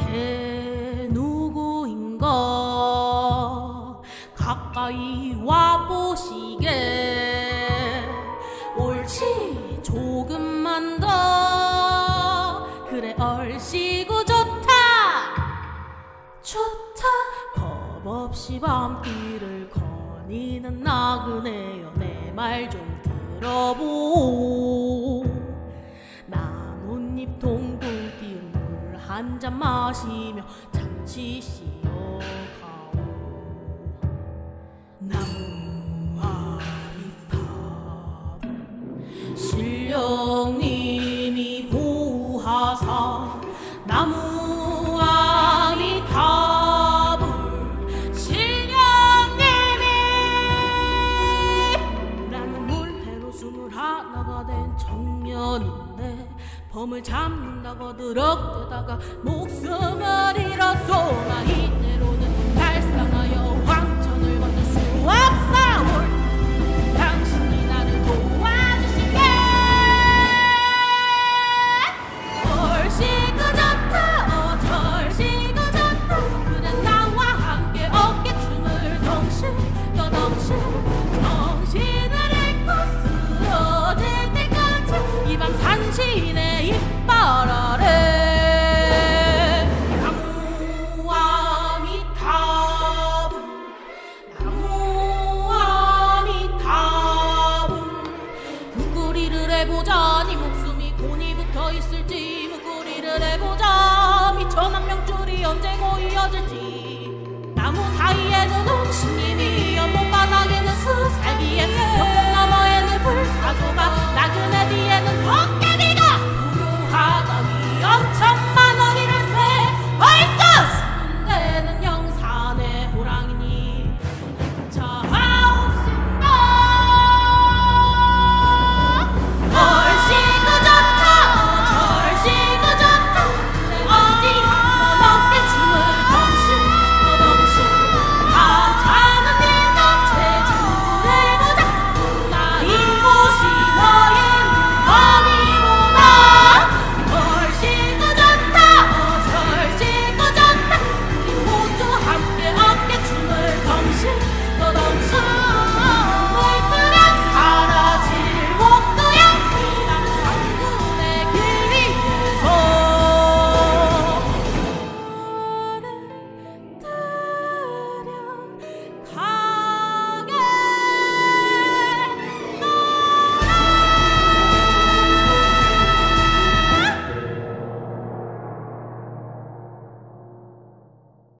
앞에 누구인가 가까이 와 보시게. 옳지 조금만 더. 그래 얼씨구 좋다. 좋다. 겁 없이 밤길을 거니는 나그네여 내 말 좀 들어보. 한 잔 마시며 잠시 쉬어가오. 나무 아미타불 신령님이 보하사 나무 범을 잡는다고 드럭대다가 목숨을 잃었소 나 이대로는 해보자니 목숨이 곤히 붙어 있을지 무구리를 해보자. 미천한 명줄이 언제 고 이어질지 나무 사이에는 신님이